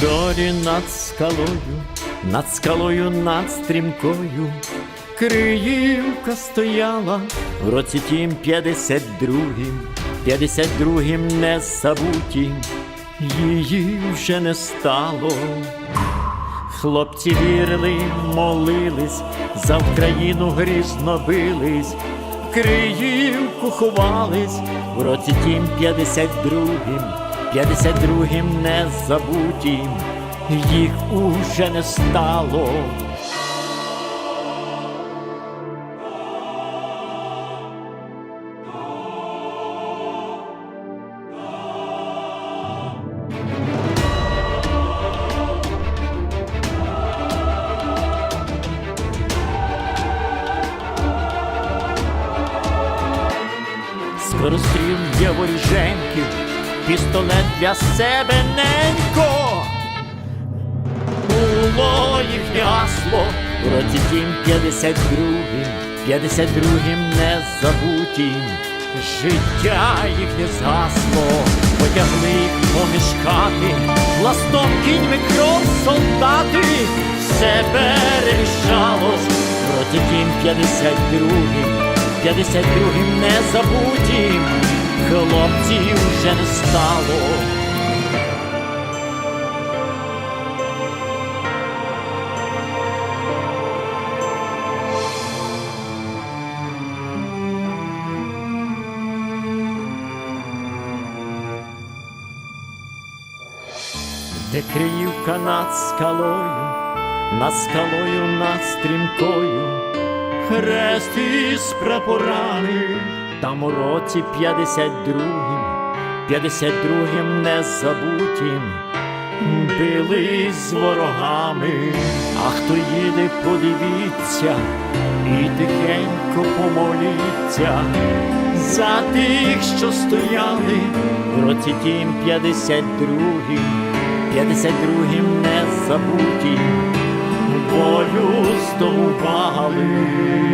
зорі над скалою, над скалою над стрімкою. Криївка стояла в році тім 52-м, 52-м не забутім, її вже не стало. Хлопці вірили, молились, за Україну грізно бились, Криївку ховались, в році тім 52-м, 52-м не забутім, їх уже не стало. Скоростріл є воріженьків, пістолет для себе ненько. Було їхнє гасло в році тім 52-м, 52-м не забутім. Життя їхнє згасло, потягли їх поміж хати, пластом кіньми кров солдати, все перемішалось році тім 52-м. 52-м не забутім, хлопців вже не стало. Де Криївка над скалою, над скалою над стрімкою, хрест із прапорами, там у році 52-м, 52-м не забутім, бились з ворогами, а хто їде, подивіться, і тихенько помоліться за тих, що стояли в році тім 52-м, 52-м не забутім волю здобували.